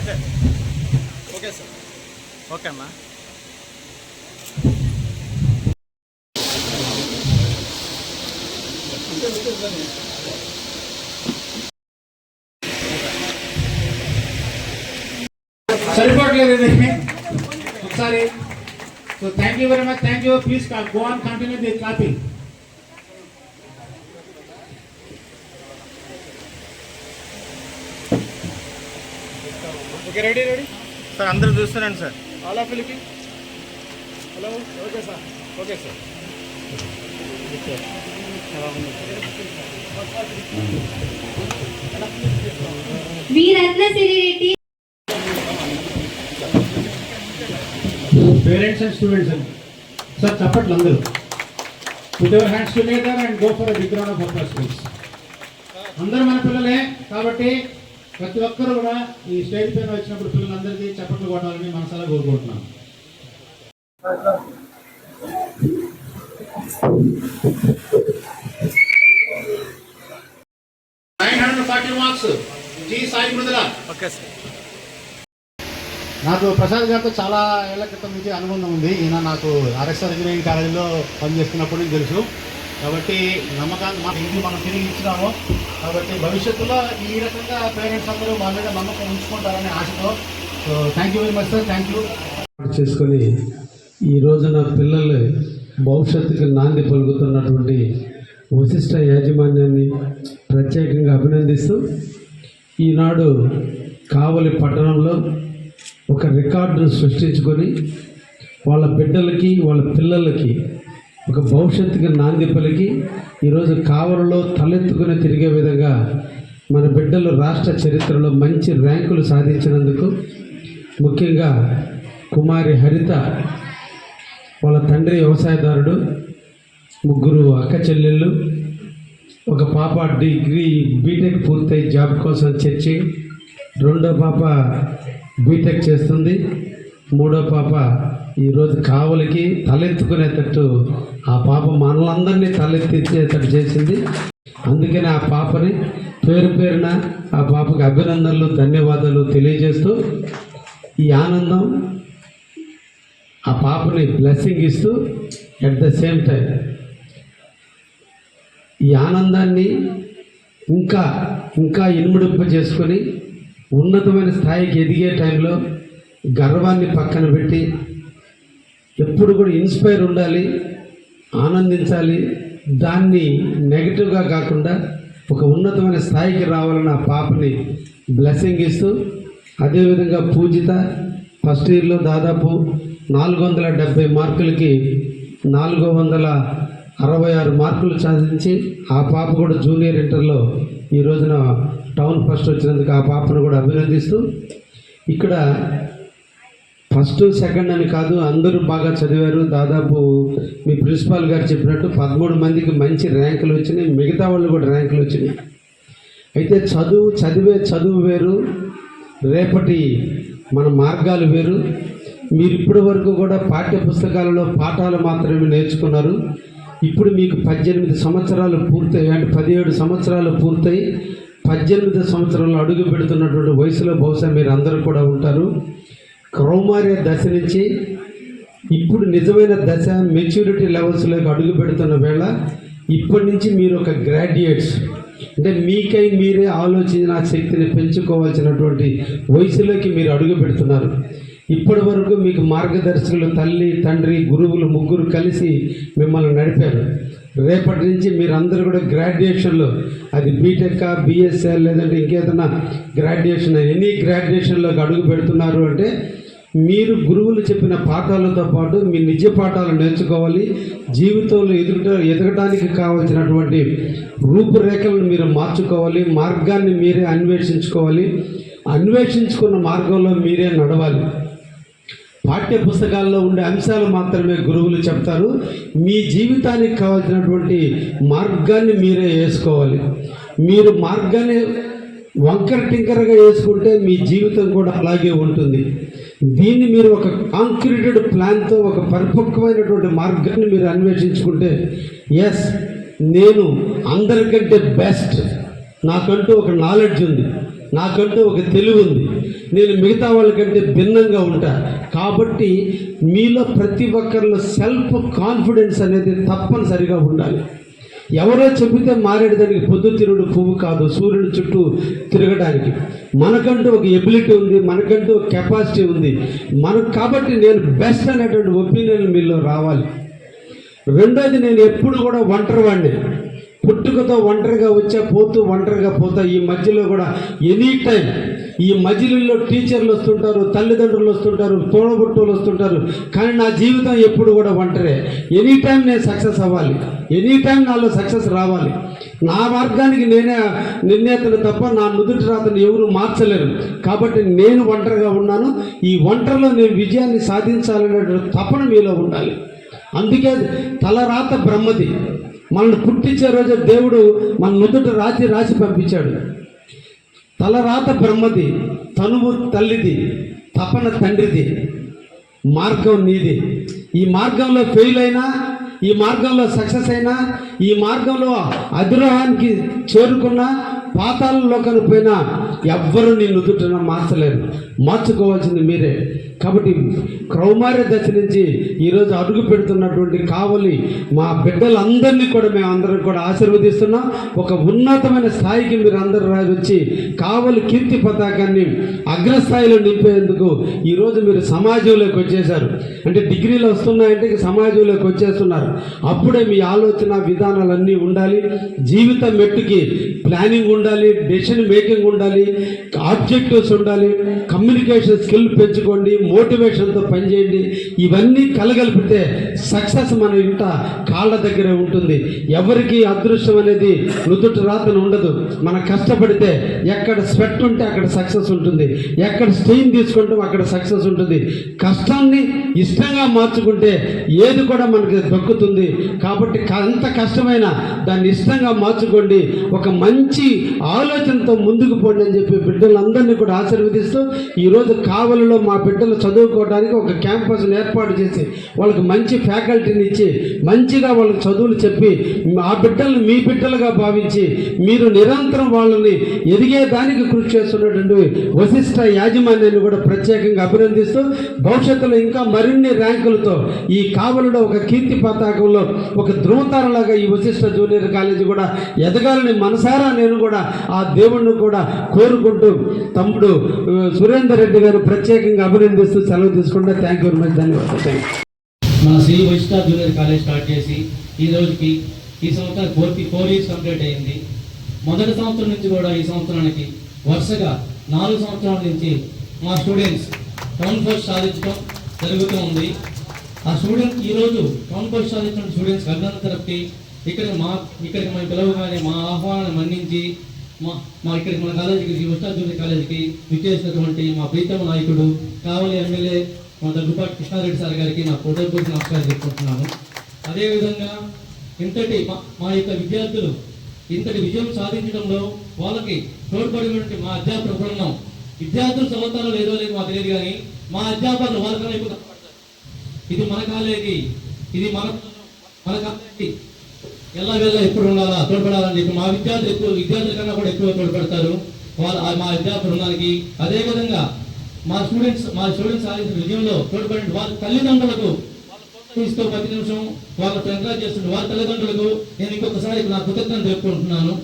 Okay, sir. Okay, ma. Sorry. So thank you very much. Thank you. Please go on, continue the clapping. Okay ready ready sir అందరూ చూస్తున్నాను sir hello of hello okay sir okay sir parents and students అండి sir చెప్పట్లు అందరూ put your hands and go for big round of అందరూ మన పిల్లలే కాబట్టి ప్రతి ఒక్కరు కూడా ఈ స్టేజ్ పైన వచ్చినప్పుడు పిల్లలందరికీ చప్పట్లు కొట్టాలని మనసారా కోరుకుంటున్నాను నైన్ హండ్రెడ్ ఫార్టీ నాకు ప్రసాద్ గారితో చాలా ఏళ్ల క్రితం నుంచి అనుబంధం ఉంది ఈయన నాకు ఆర్ఎస్ఆర్ ఇంజనీరింగ్ కాలేజీలో పనిచేస్తున్నప్పుడు తెలుసు కాబట్టి నమ్మకాన్ని మన ఇది మనం తిరిగి ఇచ్చినాము కాబట్టి భవిష్యత్తులో ఈ రకంగా పేరెంట్స్ అందరూ వాళ్ళ మీద నమ్మకం ఉంచుకుంటారనే ఆశతో so thank you very much sir thank you చేసుకొని ఈ రోజున పిల్లలు భవిష్యత్తుకి నాంది పలుకుతున్నటువంటి వశిష్ట యాజమాన్యాన్ని ప్రత్యేకంగా అభినందిస్తూ ఈనాడు కావలి పట్టణంలో ఒక రికార్డును సృష్టించుకొని వాళ్ళ బిడ్డలకి వాళ్ళ పిల్లలకి ఒక భవిష్యత్తుకి నాంది పలికి ఈరోజు కావలలో తలెత్తుకుని తిరిగే విధంగా మన బిడ్డలు రాష్ట్ర చరిత్రలో మంచి ర్యాంకులు సాధించినందుకు ముఖ్యంగా కుమారి హరిత వాళ్ళ తండ్రి వ్యవసాయదారుడు ముగ్గురు అక్క చెల్లెళ్ళు ఒక పాప డిగ్రీ బీటెక్ పూర్తయి జాబ్ కోసం చర్చి రెండో పాప బీటెక్ చేస్తుంది మూడో పాప ఈరోజు కావలికి తలెత్తుకునేటట్టు ఆ పాప మనలందరినీ తలెత్తించేటట్టు చేసింది అందుకని ఆ పాపని పేరు పేరున ఆ పాపకి అభినందనలు ధన్యవాదాలు తెలియజేస్తూ ఈ ఆనందం ఆ పాపని బ్లెస్సింగ్ ఇస్తూ అట్ ద సేమ్ టైం ఈ ఆనందాన్ని ఇంకా ఇంకా ఇనుముడింప చేసుకొని ఉన్నతమైన స్థాయికి ఎదిగే టైంలో గర్వాన్ని పక్కన పెట్టి ఎప్పుడు కూడా ఇన్స్పైర్ ఉండాలి ఆనందించాలి దాన్ని నెగిటివ్గా కాకుండా ఒక ఉన్నతమైన స్థాయికి రావాలన్న పాపని బ్లెస్సింగ్ ఇస్తూ అదేవిధంగా పూజిత ఫస్ట్ ఇయర్లో దాదాపు నాలుగు వందల డెబ్బై మార్కులకి నాలుగు వందల అరవై ఆరు మార్కులు సాధించి ఆ పాప కూడా జూనియర్ ఇంటర్లో ఈ రోజున టౌన్ ఫస్ట్ వచ్చినందుకు ఆ పాపను కూడా అభినందిస్తూ ఇక్కడ ఫస్ట్ సెకండ్ అని కాదు అందరూ బాగా చదివారు దాదాపు మీ ప్రిన్సిపాల్ గారు చెప్పినట్టు పదమూడు మందికి మంచి ర్యాంకులు వచ్చినాయి మిగతా వాళ్ళు కూడా ర్యాంకులు వచ్చినాయి అయితే చదువు చదివే చదువు వేరు రేపటి మన మార్గాలు వేరు మీరు ఇప్పటి వరకు కూడా పాఠ్య పుస్తకాలలో పాఠాలు మాత్రమే నేర్చుకున్నారు ఇప్పుడు మీకు పద్దెనిమిది సంవత్సరాలు పూర్తయి అంటే పదిహేడు సంవత్సరాలు పూర్తయి పద్దెనిమిది సంవత్సరాలు అడుగు పెడుతున్నటువంటి వయసులో బహుశా మీరు అందరూ కూడా ఉంటారు కౌమార్య దశ నుంచి ఇప్పుడు నిజమైన దశ మెచ్యూరిటీ లెవెల్స్లోకి అడుగు పెడుతున్న వేళ ఇప్పటి నుంచి మీరు ఒక గ్రాడ్యుయేట్స్ అంటే మీకై మీరే ఆలోచించిన శక్తిని పెంచుకోవాల్సినటువంటి వయసులోకి మీరు అడుగు పెడుతున్నారు ఇప్పటి వరకు మీకు మార్గదర్శకులు తల్లి తండ్రి గురువులు ముగ్గురు కలిసి మిమ్మల్ని నడిపారు రేపటి నుంచి మీరందరూ కూడా గ్రాడ్యుయేషన్లో అది బీటెక్ బీఎస్ఎల్ లేదంటే ఇంకేదన్నా గ్రాడ్యుయేషన్ ఎనీ గ్రాడ్యుయేషన్లోకి అడుగు పెడుతున్నారు అంటే మీరు గురువులు చెప్పిన పాఠాలతో పాటు మీ నిజ పాఠాలు నేర్చుకోవాలి జీవితంలో ఎదుగుట ఎదగటానికి కావలసినటువంటి రూపురేఖలను మీరు మార్చుకోవాలి మార్గాన్ని మీరే అన్వేషించుకోవాలి అన్వేషించుకున్న మార్గంలో మీరే నడవాలి పాఠ్య పుస్తకాల్లో ఉండే అంశాలు మాత్రమే గురువులు చెప్తారు మీ జీవితానికి కావాల్సినటువంటి మార్గాన్ని మీరే వేసుకోవాలి మీరు మార్గాన్ని వంకర టింకరగా వేసుకుంటే మీ జీవితం కూడా అలాగే ఉంటుంది దీన్ని మీరు ఒక కాంక్రీటెడ్ ప్లాన్తో ఒక పరిపక్వమైనటువంటి మార్గాన్ని మీరు అన్వేషించుకుంటే ఎస్ నేను అందరికంటే బెస్ట్ నాకంటూ ఒక నాలెడ్జ్ ఉంది నాకంటూ ఒక తెలివి ఉంది నేను మిగతా వాళ్ళకంటే భిన్నంగా ఉంటా కాబట్టి మీలో ప్రతి ఒక్కరిలో సెల్ఫ్ కాన్ఫిడెన్స్ అనేది తప్పనిసరిగా ఉండాలి ఎవరో చెబితే మారేడు దానికి పొద్దుతిరుడు పువ్వు కాదు సూర్యుని చుట్టూ తిరగడానికి మనకంటూ ఒక ఎబిలిటీ ఉంది మనకంటూ ఒక కెపాసిటీ ఉంది మనకు కాబట్టి నేను బెస్ట్ అనేటువంటి ఒపీనియన్ మీలో రావాలి రెండోది నేను ఎప్పుడు కూడా ఒంటరి వాడిని పుట్టుకతో ఒంటరిగా వచ్చా పోతూ ఒంటరిగా పోతా ఈ మధ్యలో కూడా ఎనీ టైం ఈ మజిలీల్లో టీచర్లు వస్తుంటారు తల్లిదండ్రులు వస్తుంటారు తోడబుట్టోళ్ళు వస్తుంటారు కానీ నా జీవితం ఎప్పుడు కూడా ఒంటరే ఎనీ టైం నేను సక్సెస్ అవ్వాలి ఎనీ టైం నాలో సక్సెస్ రావాలి నా మార్గానికి నేనే నిర్ణేతలు తప్ప నా నుదుటి రాతను ఎవరు మార్చలేరు కాబట్టి నేను ఒంటరిగా ఉన్నాను ఈ ఒంటరిలో నేను విజయాన్ని సాధించాలనే తపన మీలో ఉండాలి అందుకే తలరాత బ్రహ్మది మనల్ని పుట్టించే రోజు దేవుడు మన నుదుట రాతి రాసి పంపించాడు తలరాత బ్రహ్మది తనువు తల్లిది తపన తండ్రిది మార్గం నీది ఈ మార్గంలో ఫెయిల్ అయినా ఈ మార్గంలో సక్సెస్ అయినా ఈ మార్గంలో అధిరోహానికి చేరుకున్నా పాతాలలో కనిపోయినా ఎవ్వరూ నీ నుదుటన మార్చలేరు మార్చుకోవాల్సింది మీరే కాబట్టి క్రౌమార్య దశ నుంచి ఈరోజు అడుగు పెడుతున్నటువంటి కావలి మా బిడ్డలందరినీ కూడా మేము అందరం కూడా ఆశీర్వదిస్తున్నాం ఒక ఉన్నతమైన స్థాయికి మీరు అందరూ వచ్చి కావలి కీర్తి పతాకాన్ని అగ్రస్థాయిలో నింపేందుకు ఈరోజు మీరు సమాజంలోకి వచ్చేసారు అంటే డిగ్రీలు వస్తున్నాయంటే సమాజంలోకి వచ్చేస్తున్నారు అప్పుడే మీ ఆలోచన విధానాలన్నీ ఉండాలి జీవిత మెట్టుకి ప్లానింగ్ ఉండాలి ఉండాలి డెసిషన్ మేకింగ్ ఉండాలి ఆబ్జెక్టివ్స్ ఉండాలి కమ్యూనికేషన్ స్కిల్ పెంచుకోండి మోటివేషన్తో పనిచేయండి ఇవన్నీ కలగలిపితే సక్సెస్ మన ఇంట కాళ్ళ దగ్గరే ఉంటుంది ఎవరికి అదృష్టం అనేది నుదుట రాతను ఉండదు మనం కష్టపడితే ఎక్కడ స్వెట్ ఉంటే అక్కడ సక్సెస్ ఉంటుంది ఎక్కడ స్టెయిన్ తీసుకుంటాం అక్కడ సక్సెస్ ఉంటుంది కష్టాన్ని ఇష్టంగా మార్చుకుంటే ఏది కూడా మనకి దక్కుతుంది కాబట్టి ఎంత కష్టమైన దాన్ని ఇష్టంగా మార్చుకోండి ఒక మంచి ఆలోచనతో ముందుకు పోండి అని చెప్పి బిడ్డలందరినీ కూడా ఆశీర్వదిస్తూ ఈరోజు కావలిలో మా బిడ్డలు చదువుకోవడానికి ఒక క్యాంపస్ను ఏర్పాటు చేసి వాళ్ళకి మంచి ఫ్యాకల్టీని ఇచ్చి మంచిగా వాళ్ళకి చదువులు చెప్పి ఆ బిడ్డలను మీ బిడ్డలుగా భావించి మీరు నిరంతరం వాళ్ళని ఎదిగేదానికి కృషి చేస్తున్నటువంటి వశిష్ట యాజమాన్యాన్ని కూడా ప్రత్యేకంగా అభినందిస్తూ భవిష్యత్తులో ఇంకా మరిన్ని ర్యాంకులతో ఈ కావలిలో ఒక కీర్తి పతాకంలో ఒక ధృవతారలాగా ఈ వశిష్ట జూనియర్ కాలేజీ కూడా ఎదగాలని మనసారా నేను కూడా కూడా ఆ దేవుణ్ణి కూడా కోరుకుంటూ తమ్ముడు సురేందర్ రెడ్డి గారు ప్రత్యేకంగా అభినందిస్తూ సెలవు తీసుకుంటే థ్యాంక్ యూ వెరీ మచ్ ధన్యవాదాలు మన Shri Vaishna junior college start చేసి ఈ రోజుకి ఈ సంవత్సరం పూర్తి ఫోర్ ఇయర్స్ కంప్లీట్ అయింది మొదటి సంవత్సరం నుంచి కూడా ఈ సంవత్సరానికి వరుసగా నాలుగు సంవత్సరాల నుంచి మా స్టూడెంట్స్ టౌన్ ఫస్ట్ సాధించడం జరుగుతూ ఉంది ఆ స్టూడెంట్ ఈరోజు టౌన్ ఫస్ట్ సాధించిన స్టూడెంట్స్ అభినందన తరపుకి ఇక్కడ మా ఇక్కడికి మేము పిలవగానే మా ఆహ్వానాన్ని మన్నించి మా ఇక్కడికి మన కాలేజీకి శ్రీ విష్ణార్జుని కాలేజీకి విచ్చేసినటువంటి మా ప్రీతమ నాయకుడు కావలి ఎమ్మెల్యే మా దగ్గుపాటి కృష్ణారెడ్డి సార్ గారికి నా హృదయపూర్వక నమస్కారం చెప్పుకుంటున్నాను అదేవిధంగా ఇంతటి మా యొక్క విద్యార్థులు ఇంతటి విజయం సాధించడంలో వాళ్ళకి తోడ్పడినటువంటి మా అధ్యాపక బృందం విద్యార్థుల సమతాలు లేదో లేదు మాకు తెలియదు కానీ మా అధ్యాపకులు వాళ్ళకన్నా ఎక్కువ ఇది మన కాలేజీ ఇది మన మన కాలేజీ ఎలా వెళ్ళ ఎప్పుడు ఉండాలా తోడ్పడాలని చెప్పి మా విద్యార్థులు ఎక్కువ విద్యార్థుల కన్నా కూడా ఎక్కువ తోడ్పడతారు వాళ్ళు మా విద్యా అదే అదేవిధంగా మా స్టూడెంట్స్ మా స్టూడెంట్స్ సాధించిన విజయంలో తోడ్పడిన వాళ్ళ తల్లిదండ్రులకు తీసుకో ప్రతి నిమిషం వాళ్ళతో ఎంకరేజ్ చేస్తుంటే వాళ్ళ తల్లిదండ్రులకు నేను ఇంకొకసారి నా కృతజ్ఞత చెప్పుకుంటున్నాను